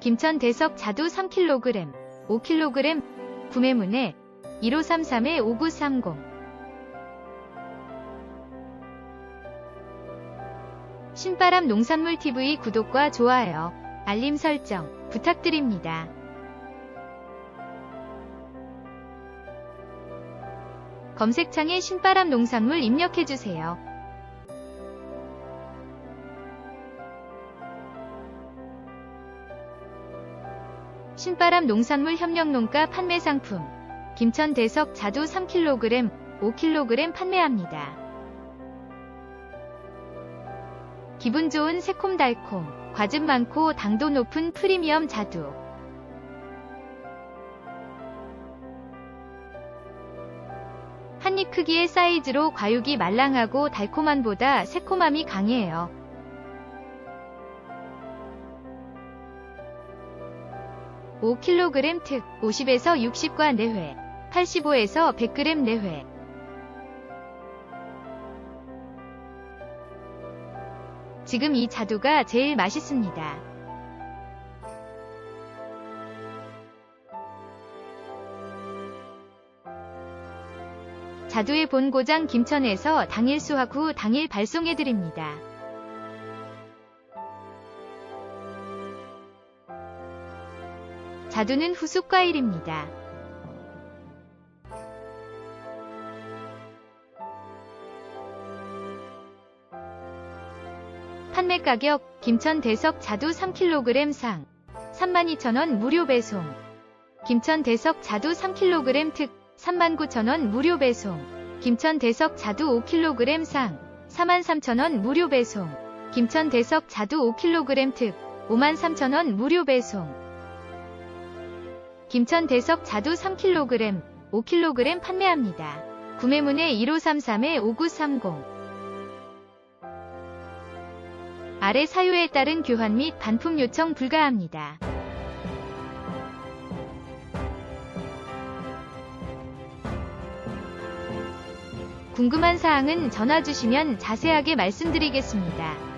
김천 대석 자두 3kg, 5kg 구매 문의 1533-5930 신바람 농산물 TV 구독과 좋아요, 알림 설정 부탁드립니다. 검색창에 신바람 농산물 입력해주세요. 신바람 농산물 협력농가 판매 상품 김천 대석 자두 3kg, 5kg 판매합니다. 기분 좋은 새콤달콤, 과즙 많고 당도 높은 프리미엄 자두. 한입 크기의 사이즈로 과육이 말랑하고 달콤함보다 새콤함이 강해요. (5 kg) 특 50에서 60과 내회 85에서 100g 내회 지금 이 자두가 제일 맛있습니다. 자두의 본고장 김천에서 당일 수확 후 당일 발송해드립니다. 자두는 후숙과일입니다. 판매 가격 김천 대석 자두 3kg 상 32,000원 무료 배송. 김천 대석 자두 3kg 특 39,000원 무료 배송. 김천 대석 자두 5kg 상 43,000원 무료 배송. 김천 대석 자두 5kg 특 53,000원 무료 배송 김천 대석 자두 3kg 5kg 판매합니다. 구매문의 1533-5930 아래 사유에 따른 교환 및 반품 요청 불가합니다. 궁금한 사항은 전화 주시면 자세하게 말씀드리겠습니다.